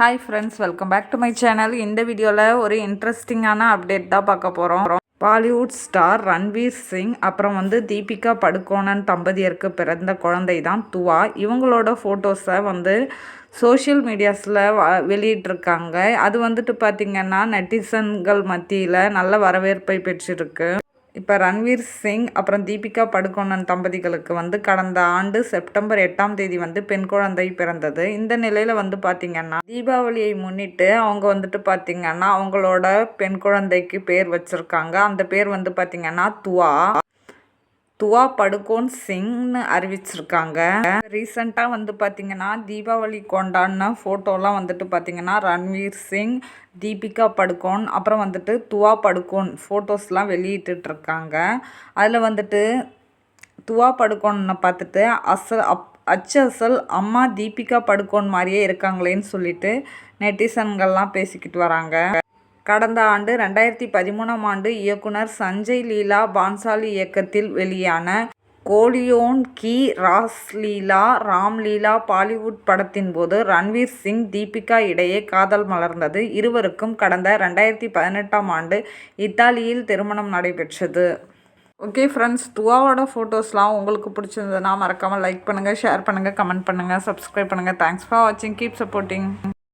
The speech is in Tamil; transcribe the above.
Hi friends welcome back to my channel இந்த வீடியோவில் ஒரு இன்ட்ரெஸ்டிங்கான அப்டேட் தான் பார்க்க போகிறோம் பாலிவுட் ஸ்டார் ரன்வீர் சிங் அப்புறம் வந்து தீபிகா படுகோணன் தம்பதியருக்கு பிறந்த குழந்தை தான் துவா. இவங்களோட ஃபோட்டோஸை வந்து சோஷியல் மீடியாஸில் வெளியிட்டிருக்காங்க. அது வந்துட்டு பார்த்திங்கன்னா நெட்டிசன்கள் மத்தியில் நல்ல வரவேற்பை பெற்றிருக்கு. இப்போ ரன்வீர் சிங் அப்புறம் தீபிகா படுகோனன் தம்பதிகளுக்கு வந்து கடந்த ஆண்டு செப்டம்பர் எட்டாம் தேதி வந்து பெண் குழந்தை பிறந்தது. இந்த நிலையில் வந்து பார்த்திங்கன்னா தீபாவளியை முன்னிட்டு அவங்க வந்துட்டு பார்த்திங்கன்னா அவங்களோட பெண் குழந்தைக்கு பேர் வச்சுருக்காங்க. அந்த பேர் வந்து பார்த்திங்கன்னா துவா. துவா படுகோன் சிங்னு அறிவிச்சிருக்காங்க. ரீசண்டாக வந்து பார்த்திங்கன்னா தீபாவளி கொண்டாடின ஃபோட்டோலாம் வந்துட்டு பார்த்திங்கன்னா ரன்வீர் சிங் தீபிகா படுகோன் அப்புறம் வந்துட்டு துவா படுகோன் ஃபோட்டோஸ்லாம் வெளியிட்டுருக்காங்க அதில் வந்துட்டு துவா படுகோன்னு பார்த்துட்டு அசல் அப் அச்சு அசல் அம்மா தீபிகா படுகோன் மாதிரியே இருக்காங்களேன்னு சொல்லிட்டு நெட்டிசன்கள்லாம் பேசிக்கிட்டு வராங்க. கடந்த ஆண்டு ரெண்டாயிரத்தி பதிமூணாம் ஆண்டு இயக்குனர் சஞ்சய் லீலா பான்சாலி இயக்கத்தில் வெளியான கோலியோன் கி ராஸ்லீலா ராம்லீலா பாலிவுட் படத்தின் போது ரன்வீர் சிங் தீபிகா இடையே காதல் மலர்ந்தது. இருவருக்கும் கடந்த ரெண்டாயிரத்தி பதினெட்டாம் ஆண்டு இத்தாலியில் திருமணம் நடைபெற்றது. ஓகே ஃப்ரெண்ட்ஸ் துவாவோட ஃபோட்டோஸ்லாம் உங்களுக்கு பிடிச்சிருந்ததுன்னா மறக்காமல் லைக் பண்ணுங்கள் ஷேர் பண்ணுங்கள் கமெண்ட் பண்ணுங்கள் சப்ஸ்கிரைப் பண்ணுங்கள் தேங்க்ஸ் ஃபார் வாட்சிங் கீப் சப்போர்ட்டிங்